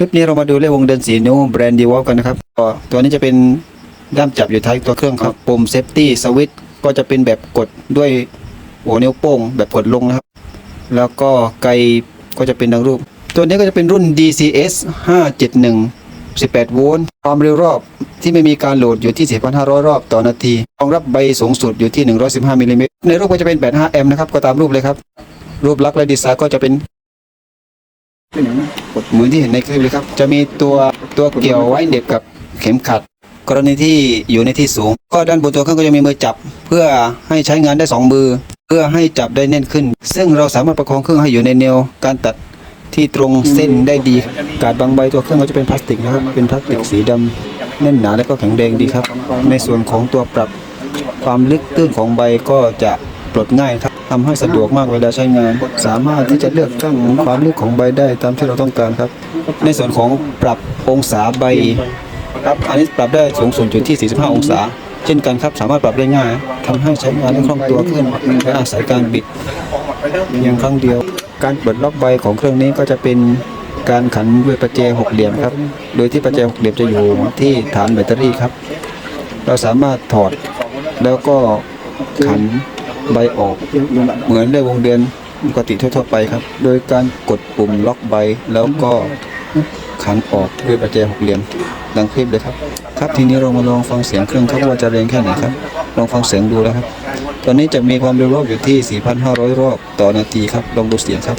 ลิปนี้เรามาดูเลขวงเดินสีนิ้วแบรนด์ดีวอลกันนะครับก็ตัวนี้จะเป็นด้ามจับอยู่ท้ายตัวเครื่องครับปุ่มเซฟตี้สวิตช์ก็จะเป็นแบบกดด้วยหัวนิ้วโป้งแบบกดลงนะครับ แล้วก็ไกลก็จะเป็นดังรูป ตัวนี้ก็จะเป็นรุ่น DCS 571 18 โวลต์ ความเร็วรอบที่ไม่มีการโหลดอยู่ที่ 4,500 รอบต่อนาทีรองรับใบสูงสุดอยู่ที่ 115มิลลิเมตรในรูปก็จะเป็น 85 แอมป์นะครับ ก็ตามรูปเลยครับ รูปลักษณ์และดีไซน์ก็จะเป็น เหมือนที่เห็นในคลิปเลยครับ จะมีตัวตัวเกี่ยวไว้เหน็บกับเข็มขัด กรณีที่อยู่ในที่สูง ก็ด้านบนตัวเครื่องก็จะมีมือจับ เพื่อให้ใช้งานได้สองมือ เพื่อให้จับได้แน่นขึ้น ซึ่งเราสามารถประคองเครื่องให้อยู่ในแนวการตัดที่ตรงเส้นได้ดี การบางใบตัวเครื่องก็จะเป็นพลาสติกนะครับ เป็นพลาสติกสีดำแน่นหนาและก็แข็งแรงดีครับ ในส่วนของตัวปรับความลึกตื้นของใบก็จะ ปลดง่ายทำให้สะดวกมากเวลาใช้งาน สามารถที่จะเลือกตั้งความลึกของใบได้ตามที่เราต้องการครับ ในส่วนของปรับองศาใบครับอันนี้ปรับได้สูงสุดอยู่ที่ 45 องศา เช่นกันครับสามารถปรับได้ง่ายทำให้ใช้งานได้คล่องตัวขึ้นและอาศัยการบิดเพียงครั้งเดียว การเปิดล็อกใบของเครื่องนี้ก็จะเป็นการขันด้วยประแจหกเหลี่ยมครับ โดยที่ประแจหกเหลี่ยมจะอยู่ที่ฐานแบตเตอรี่ครับ เราสามารถถอดแล้วก็ขัน ใบออก เหมือนได้วงเดือนปกติทั่วๆไปครับ โดยการกดปุ่มล็อกใบแล้วก็ขันออกด้วยประแจหกเหลี่ยมดังคลิปเลยครับ ครับทีนี้เรามาลองฟังเสียงเครื่องครับว่าจะแรงแค่ไหนครับ ลองฟังเสียงดูแล้วครับ ตอนนี้จะมีความเร็วรอบอยู่ที่ 4,500 รอบต่อนาทีครับ ลองดูเสียงครับ